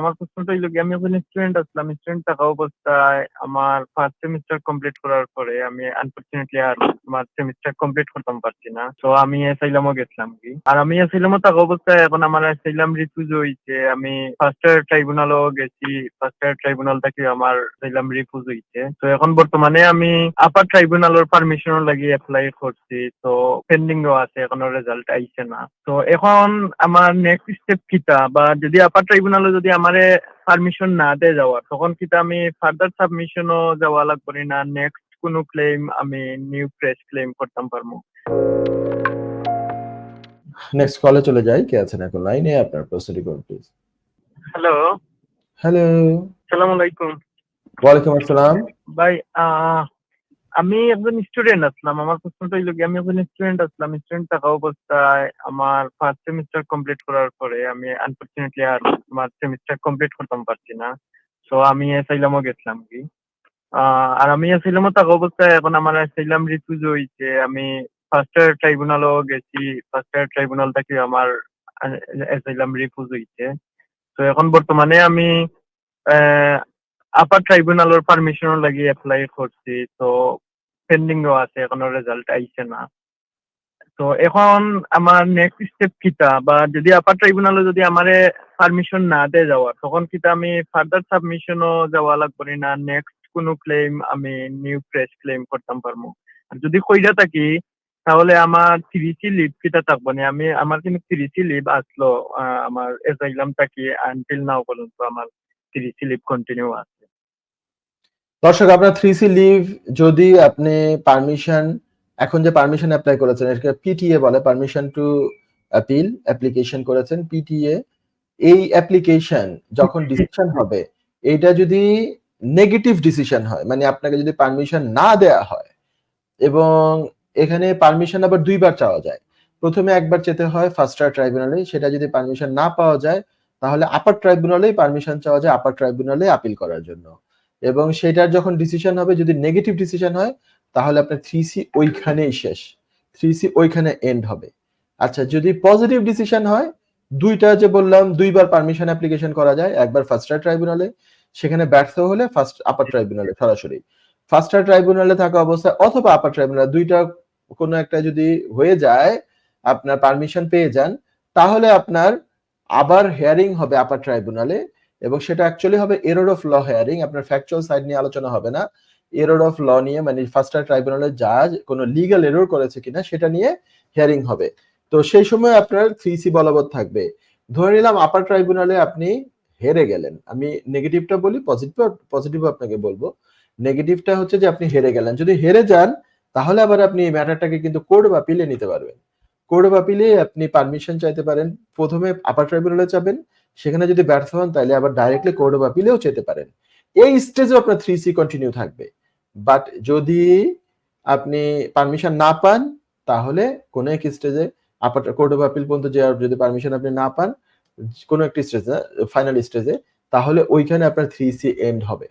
আমার প্রশ্নটা হইল, আমি এখন স্টুডেন্ট আসলাম স্টুডেন্ট থাকা অবস্থায় আমার ফার্স্ট সেমিস্টার কমপ্লিট করার পরে আমি আনফরচুনেটলি আর আমার সেমিস্টার কমপ্লিট করতাম পারছি না। তো আমি এসাইলামও গেছিলাম কি। আর আমি এসাইলামও থাকা অবস্থায় এখন আমার এসাইলাম রিফিউজ হয়েছে আমি ফার্স্ট ইয়ার ট্রাইব্যুনালও গেছি। ফার্স্ট ইয়ার ট্রাইব্যুনাল থেকে আমার এসাইলাম রিফিউজ হয়েছে তো এখন বর্তমানে আমি আপার ট্রাইব্যুনালের পারমিশনও লাগিয়ে অ্যাপ্লাই করছি। তো পেন্ডিংও আছে, এখনও রেজাল্ট আইছে না। তো এখন আমার নেক্সট স্টেপ কিটা? বা যদি আপার ট্রাইব্যুনালে যদি আমারে পারমিশন না দেয় যাওয়ার। তখন কিটা আমি ফার্দার সাবমিশনও যাওয়া লাগবে না। নেক্সট কোনো ক্লেম আমি নিউ ফ্রেশ ক্লেম করতাম পারব। নেক্সট কলে চলে যাই। কে আছেন এখন লাইনে আপনার প্রশ্নটি করুন প্লিজ হ্যালো হ্যালো সালাম আলাইকুম। ওয়ালাইকুম আসসালাম। ভাই আমি একজন স্টুডেন্ট আসলাম, আমার প্রশ্নটা হইল আমি একজন স্টুডেন্ট আসলাম স্টুডেন্ট থাকা অবস্থায় আমার ফার্স্ট সেমিস্টার কমপ্লিট করার পরে আমি আনফরচুনেটলি আর আমার সেমিস্টার কমপ্লিট করতাম পারছি না। তো আমি এসাইলামও গেছিলাম কি। আর আমি এসাইলামও থাকা অবস্থায় এখন আমার এসাইলাম রিফিউজ হয়েছে আমি ফার্স্ট ইয়ার ট্রাইব্যুনালও গেছি ফার্স্ট ইয়ার ট্রাইব্যুনাল থেকে আমার এসাইলাম রিফিউজ হয়েছে তো এখন বর্তমানে আমি আপার ট্রাইব্যুনালের পারমিশনও লাগিয়ে অ্যাপ্লাই করছি। তো পেন্ডিংও আছে, এখনও রেজাল্ট আইছে না। তো এখন আমার নেক্সট স্টেপ কিটা বা যদি আপার ট্রাইব্যুনালে যদি আমারে পারমিশন না দেয় যাওয়ার তখন কিটা আমি ফার্দার সাবমিশনও যাওয়া লাগবে না নেক্সট কোনো ক্লেম আমি নিউ ফ্রেশ ক্লেম করতাম পারব আর যদি কইরা থাকি, তাহলে আমার তিরিশি লিভ কিটা থাকব না? আমি আমার কিন্তু তিরিশি লিভ আসলো আমার এসাইলাম থাকি আনটিল নাও পর্যন্ত আমার তিরিশি লিভ কন্টিনিউ আছে। দর্শক আপনার থ্রি সি লিভ যদি আপনি পারমিশন এখন যে পারমিশন অ্যাপ্লাই করেছেন এটাকে পিটিএ বলে পারমিশন টু অ্যাপিল অ্যাপ্লিকেশন করেছেন পিটিএ এই অ্যাপ্লিকেশন যখন ডিসিশন হবে এইটা যদি নেগেটিভ ডিসিশন হয় মানে আপনাকে যদি পারমিশন না দেয়া হয় এবং এখানে পারমিশন আবার দুইবার চাওয়া যায়। প্রথমে একবার যেতে হয় ফার্স্ট ট্রাইব্যুনালে সেটা যদি পারমিশন না পাওয়া যায় তাহলে আপার ট্রাইব্যুনালেই পারমিশন চাওয়া যায় আপার ট্রাইব্যুনালে আপিল করার জন্য। এবং সেটার যখন ডিসিশন হবে, যদি নেগেটিভ ডিসিশন হয়, তাহলে আপনার থ্রি সি ওইখানেই শেষ। থ্রি সি ওইখানে এন্ড হবে। আচ্ছা যদি পজিটিভ ডিসিশন হয়, দুইটা যে বললাম, দুইবার পারমিশন অ্যাপ্লিকেশন করা যায়, একবার ফার্স্ট ট্রাইব্যুনালে সেখানে ব্যর্থ হলে ফার্স্ট আপার ট্রাইব্যুনালে সরাসরি। ফার্স্ট ট্রাইব্যুনালে থাকা অবস্থায় অথবা আপার ট্রাইব্যুনাল দুইটা কোনো একটা যদি হয়ে যায়, আপনার পারমিশন পেয়ে যান, তাহলে আপনার আবার হেয়ারিং হবে আপার ট্রাইব্যুনালে এবং সেটা অ্যাকচুয়ালি হবে এরর অফ ল হেয়ারিং আপনার ফ্যাকচুয়াল সাইড নিয়ে আলোচনা হবে না। এরর অফ ল নিয়ে মানে ফার্স্ট ট্রাইব্যুনালের জাজ কোনো লিগাল এরর করেছে কিনা সেটা নিয়ে হিয়ারিং হবে। তো সেই সময় আপনার থ্রি সি বলবৎ থাকবে। ধরে নিলাম আপার ট্রাইব্যুনালে আপনি হেরে গেলেন। আমি নেগেটিভটা বলি পজিটিভ পজিটিভ আপনাকে বলব। নেগেটিভটা হচ্ছে যে আপনি হেরে গেলেন। যদি হেরে যান, তাহলে আবার আপনি এই ম্যাটারটাকে কিন্তু কোর্ট বা পিলে নিতে পারবেন। কোর্ট বা পিলে আপনি পারমিশন চাইতে পারেন। প্রথমে আপার ট্রাইব্যুনালে যাবেন সেখানে যদি ব্যর্থ হন তাহলে আবার ডাইরেক্টলি কোর্ট অফ আপিলেও যেতে পারেন। এই স্টেজে আপনার থ্রি সি কন্টিনিউ থাকবে। বাট যদি আপনি পারমিশন না পান, তাহলে কোনো এক স্টেজে আপার কোর্ট অফ আপিল পর্যন্ত যে যদি পারমিশন আপনি না পান, কোনো একটি স্টেজে ফাইনাল স্টেজে তাহলে ওইখানে আপনার থ্রি সি এন্ড হবে।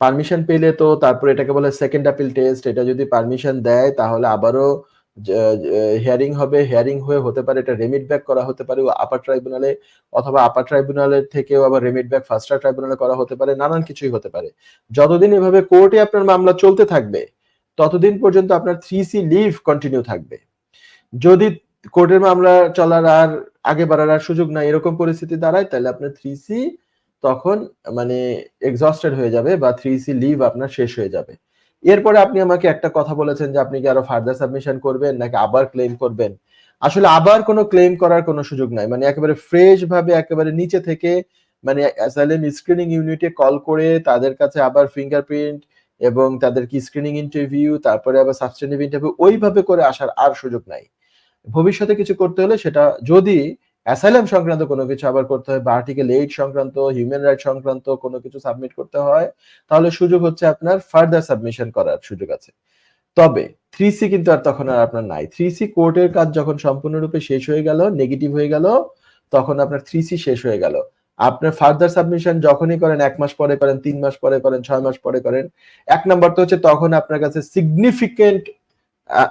পারমিশন পেলে তো তারপর এটাকে বলে সেকেন্ড আপিল টেস্ট এটা যদি পারমিশন দেয়, তাহলে আবারও হিয়ারিং হবে হিয়ারিং হয়ে হতে পারে এটা রেমিট ব্যাক করা হতে পারে আপার ট্রাইব্যুনালে অথবা আপার ট্রাইব্যুনালের থেকেও আবার রেমিট ব্যাক ফার্স্ট ট্রাইব্যুনালে করা হতে পারে, নানান কিছুই হতে পারে। যতদিন এভাবে কোর্টে আপনার মামলা চলতে থাকবে, ততদিন পর্যন্ত আপনার থ্রি সি লিভ কন্টিনিউ থাকবে। যদি কোর্টের মামলা চলার আর আগে বাড়ার আর সুযোগ নাই এরকম পরিস্থিতি দাঁড়ায়, তাহলে আপনার থ্রি সি তখন মানে এক্সস্টেড হয়ে যাবে বা থ্রি সি লিভ আপনার শেষ হয়ে যাবে। এরপরে আপনি আমাকে একটা কথা বলেছেন যে আপনি কি আরও ফার্দার সাবমিশন করবেন নাকি আবার ক্লেম করবেন? আসলে আবার কোনো ক্লেম করার কোনো সুযোগ নাই। মানে একেবারে ফ্রেশ ভাবে একেবারে নিচে থেকে মানে অ্যাসাইলেম স্ক্রিনিং ইউনিটে কল করে তাদের কাছে আবার ফিঙ্গারপ্রিন্ট এবং তাদের কি স্ক্রিনিং ইন্টারভিউ তারপরে আবার সাবস্টেন্টিভ ইন্টারভিউ ওইভাবে করে আসার আর সুযোগ নাই। ভবিষ্যতে কিছু করতে হলে সেটা যদি অ্যাসাইলাম সংক্রান্ত কোনো কিছু আবার করতে হয়, বা আর্টিকেল এইট সংক্রান্ত হিউম্যান রাইট সংক্রান্ত কোনো কিছু সাবমিট করতে হয়, তাহলে সুযোগ হচ্ছে আপনার ফার্দার সাবমিশন করার সুযোগ আছে। তবে থ্রি সি কিন্তু আর তখন আর আপনার নাই। থ্রি সি কোর্টের কাজ যখন সম্পূর্ণরূপে শেষ হয়ে গেল নেগেটিভ হয়ে গেল, তখন আপনার থ্রি সি শেষ হয়ে গেল। আপনার ফার্দার সাবমিশন যখনই করেন, এক মাস পরে করেন, তিন মাস পরে করেন, ছয় মাস পরে করেন, এক নম্বর তো হচ্ছে তখন আপনার কাছে significant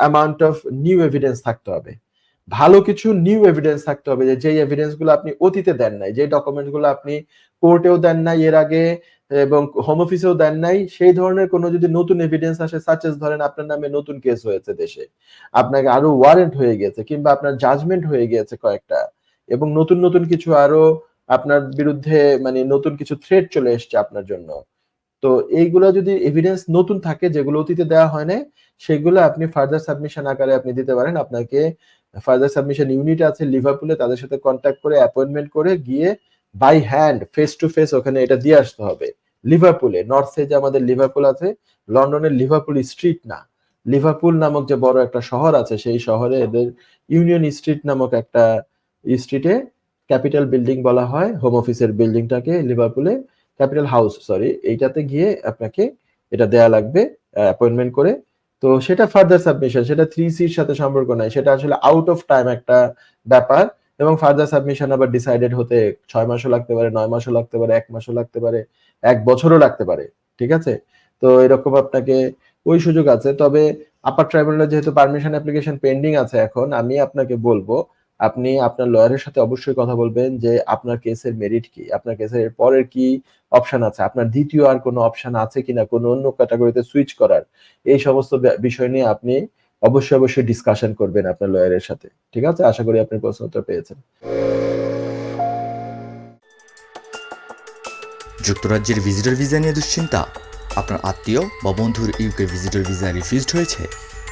amount of new evidence থাকতে হবে। ভালো কিছু নিউ এভিডেন্স থাকতে হবে যে যেই এভিডেন্সগুলো আপনি অতীতে দেন নাই যে ডকুমেন্টগুলো আপনি কোর্টেও দেন নাই এর আগে এবং হোম অফিসেও দেন নাই, সেই ধরনের কোনো যদি নতুন এভিডেন্স আসে সাচেস ধরেন আপনার নামে নতুন কেস হয়েছে দেশে, আপনাকে আরও ওয়ারেন্ট হয়ে গেছে কিংবা আপনার জাজমেন্ট হয়ে গিয়েছে কয়েকটা এবং নতুন নতুন কিছু আরও আপনার বিরুদ্ধে মানে নতুন কিছু থ্রেট চলে এসছে আপনার জন্য। তো এইগুলো যদি এভিডেন্স নতুন থাকে, যেগুলো অতীতে দেওয়া হয় না সেগুলো আপনি ফার্দার সাবমিশন আকারে আপনি দিতে পারেন, আপনাকে ফার্দার সাবমিশন ইউনিট আছে লিভারপুলে তাদের সাথে কন্ট্যাক্ট করে অ্যাপয়েন্টমেন্ট করে গিয়ে by hand face to face ওখানে এটা দিয়ে আসতে হবে। লিভারপুলে নর্থ যে আমাদের লিভারপুল আছে লন্ডনের লিভারপুল স্ট্রিট না। লিভারপুল নামক যে বড় একটা শহর আছে, সেই শহরে এদের ইউনিয়ন স্ট্রিট নামক একটা স্ট্রিটে ক্যাপিটাল বিল্ডিং বলা হয় হোম অফিসের বিল্ডিংটাকে লিভারপুলে ক্যাপিটাল হাউস সরি এইটাতে গিয়ে আপনাকে এটা দেয়া লাগবে অ্যাপয়েন্টমেন্ট করে তো সেটা ফার্দার সাবমিশন সেটা থ্রি সির সাথে সম্পর্ক নাই, সেটা আসলে আউট অফ টাইম একটা ব্যাপার এবং ফার্দার সাবমিশন আবার ডিসাইডেড হতে ছয় মাসও লাগতে পারে, নয় মাসও লাগতে পারে, এক মাসও লাগতে পারে, এক বছরও লাগতে পারে, ঠিক আছে? তো এরকম আপনাকে ওই সুযোগ আছে, তবে আপার ট্রাইব্যুনালে যেহেতু পারমিশন অ্যাপ্লিকেশন পেন্ডিং আছে এখন, আমি আপনাকে বলব আপনি আপনার লয়ারের সাথে অবশ্যই কথা বলবেন যে আপনার কেসের মেরিট কি, আপনার কেসের পরের কি অপশন আছে, আপনার দ্বিতীয় আর কোনো অপশন আছে কিনা, কোনো অন্য ক্যাটাগরিতে সুইচ করার, এই সমস্ত বিষয় নিয়ে আপনি অবশ্যই অবশ্যই ডিসকাশন করবেন আপনার লয়ারের সাথে, ঠিক আছে? আশা করি আপনি প্রশ্ন উত্তর পেয়েছেন। যুক্তরাজ্যের ভিজিটর ভিসা নিয়ে দুশ্চিন্তা? আপনার আত্মীয় বা বন্ধুর ইউকে ভিজিটর ভিসা রিফিউজড হয়েছে?